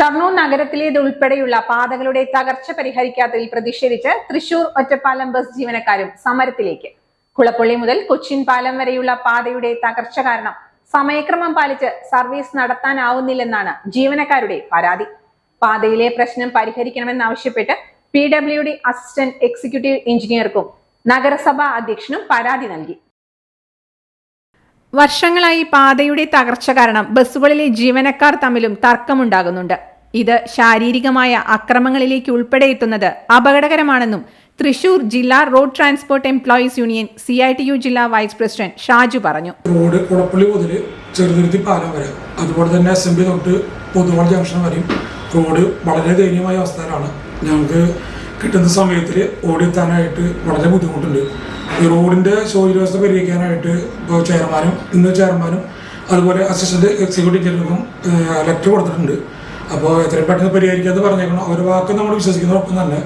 ഷൊർണൂർ നഗരത്തിലേത് ഉൾപ്പെടെയുള്ള പാതകളുടെ തകർച്ച പരിഹരിക്കാത്തതിൽ പ്രതിഷേധിച്ച് തൃശൂർ ഒറ്റപ്പാലം ബസ് ജീവനക്കാരും സമരത്തിലേക്ക്. കുളപ്പള്ളി മുതൽ കൊച്ചിൻ പാലം വരെയുള്ള പാതയുടെ തകർച്ച കാരണം സമയക്രമം പാലിച്ച് സർവീസ് നടത്താനാവുന്നില്ലെന്നാണ് ജീവനക്കാരുടെ പരാതി. പാതയിലെ പ്രശ്നം പരിഹരിക്കണമെന്നാവശ്യപ്പെട്ട് P W D assistant executive എഞ്ചിനീയർക്കും നഗരസഭാ അധ്യക്ഷനും പരാതി നൽകി. വർഷങ്ങളായി പാതയുടെ തകർച്ച കാരണം ബസ്സുകളിലെ ജീവനക്കാർ തമ്മിലും തർക്കമുണ്ടാകുന്നുണ്ട്. ഇത് ശാരീരികമായ അക്രമങ്ങളിലേക്ക് ഉൾപ്പെടെ എത്തുന്നത് അപകടകരമാണെന്നും തൃശൂർ ജില്ലാ road transport employees union C I T U ജില്ലാ വൈസ് പ്രസിഡന്റ് ഷാജു പറഞ്ഞു. റോഡ് കുളപ്പള്ളി മുതൽ ചെറുതുരുത്തി പാലം വരെ അതുപോലെ തന്നെ പി തൊട്ട് പൊതുവാൾ ജംഗ്ഷൻ വരെയും റോഡ് വളരെ ദയനീയമായ അവസ്ഥയിലാണ്. ഞങ്ങൾക്ക് കിട്ടുന്ന സമയത്തിൽ ഓടിയെത്താനായിട്ട് വളരെ ബുദ്ധിമുട്ടുണ്ട്. ഈ റോഡിന്റെ ശോചനവസ്ഥ പരിഹരിക്കാനായിട്ട് ഇപ്പോൾ ചെയർമാനും ഇന്ന് ചെയർമാനും അതുപോലെ അസിസ്റ്റന്റ് എക്സിക്യൂട്ടീവ് എഞ്ചിനീയർക്കും ലെറ്റർ കൊടുത്തിട്ടുണ്ട്. അപ്പോൾ എത്രയും പെട്ടെന്ന് പരിഹരിക്കാമെന്ന് പറഞ്ഞേക്കണം. ഒരു വാക്ക് നമ്മൾ വിശ്വസിക്കുന്നതോടൊപ്പം തന്നെ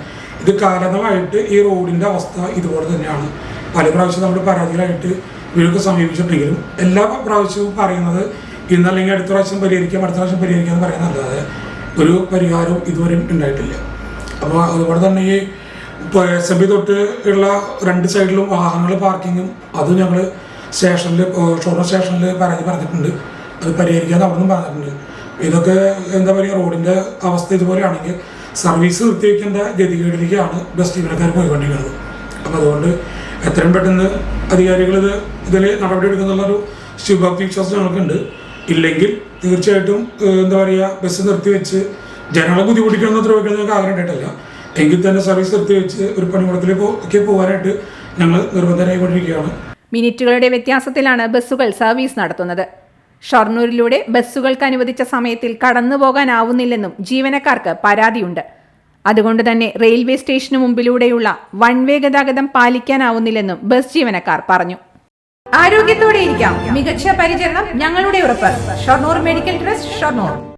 ഇത് കാരണമായിട്ട് ഈ റോഡിന്റെ അവസ്ഥ ഇതുപോലെ തന്നെയാണ്. പല പ്രാവശ്യം നമ്മൾ പരാതികളായിട്ട് ഇവരൊക്കെ സമീപിച്ചിട്ടുണ്ടെങ്കിലും എല്ലാ പ്രാവശ്യവും പറയുന്നത് ഇന്നല്ലെങ്കിൽ അടുത്ത പ്രാവശ്യം പരിഹരിക്കാം അടുത്ത പ്രാവശ്യം പരിഹരിക്കാം എന്ന് പറയുന്നതല്ലാതെ ഒരു പരിഹാരവും ഇതുവരെയും ഉണ്ടായിട്ടില്ല. അപ്പോൾ അതുപോലെ തന്നെ ഈ എസ് എം പി തൊട്ട് ഉള്ള രണ്ട് സൈഡിലും വാഹനങ്ങൾ പാർക്കിങ്ങും അത് ഞങ്ങൾ സ്റ്റേഷനിൽ ഷോറൂം സ്റ്റേഷനിൽ പരാതി പറഞ്ഞിട്ടുണ്ട്. അത് പരിഹരിക്കാമെന്ന് അവിടെ നിന്നും പറഞ്ഞിട്ടുണ്ട്. ഇതൊക്കെ എന്താ പറയുക റോഡിന്റെ അവസ്ഥ ഇതുപോലെയാണെങ്കിൽ സർവീസ് വൃത്തിവെക്കേണ്ട ഗതികേടിലേക്കാണ് ബസ് ജീവനക്കാർ പോയിക്കൊണ്ടിരിക്കുന്നത്. അപ്പോൾ അതുകൊണ്ട് എത്രയും പെട്ടെന്ന് അധികാരികൾ ഇത് ഇതിൽ നടപടി എടുക്കുന്നുള്ളൊരു ശുഭാപ്തി വിശ്വാസം ഞങ്ങൾക്കുണ്ട്. ഇല്ലെങ്കിൽ തീർച്ചയായിട്ടും എന്താ പറയുക ബസ് നിർത്തിവെച്ച് ജനങ്ങളെ ബുദ്ധിമുട്ടിക്കണം വയ്ക്കണം ഞങ്ങൾക്ക് ആഗ്രഹം ഉണ്ടായിട്ടില്ല. എങ്കിൽ തന്നെ സർവീസ് നിർത്തിവെച്ച് ഒരു പണിമുടത്തിലേക്ക് ഒക്കെ പോകാനായിട്ട് ഞങ്ങൾ നിർബന്ധരായിക്കൊണ്ടിരിക്കുകയാണ്. മിനിറ്റുകളുടെ വ്യത്യാസത്തിലാണ് ബസ്സുകൾ സർവീസ് നടത്തുന്നത്. ഷൊർണൂരിലൂടെ ബസ്സുകൾക്ക് അനുവദിച്ച സമയത്തിൽ കടന്നു പോകാനാവുന്നില്ലെന്നും ജീവനക്കാർക്ക് പരാതിയുണ്ട്. അതുകൊണ്ട് തന്നെ റെയിൽവേ സ്റ്റേഷന് മുമ്പിലൂടെയുള്ള വൺ വേ ഗതാഗതം പാലിക്കാനാവുന്നില്ലെന്നും ബസ് ജീവനക്കാർ പറഞ്ഞു. ആരോഗ്യത്തോടെ ഇരിക്കാം മികച്ച പരിചരണം ഞങ്ങളുടെ ഉറപ്പ്. Shoranur medical trust Shoranur.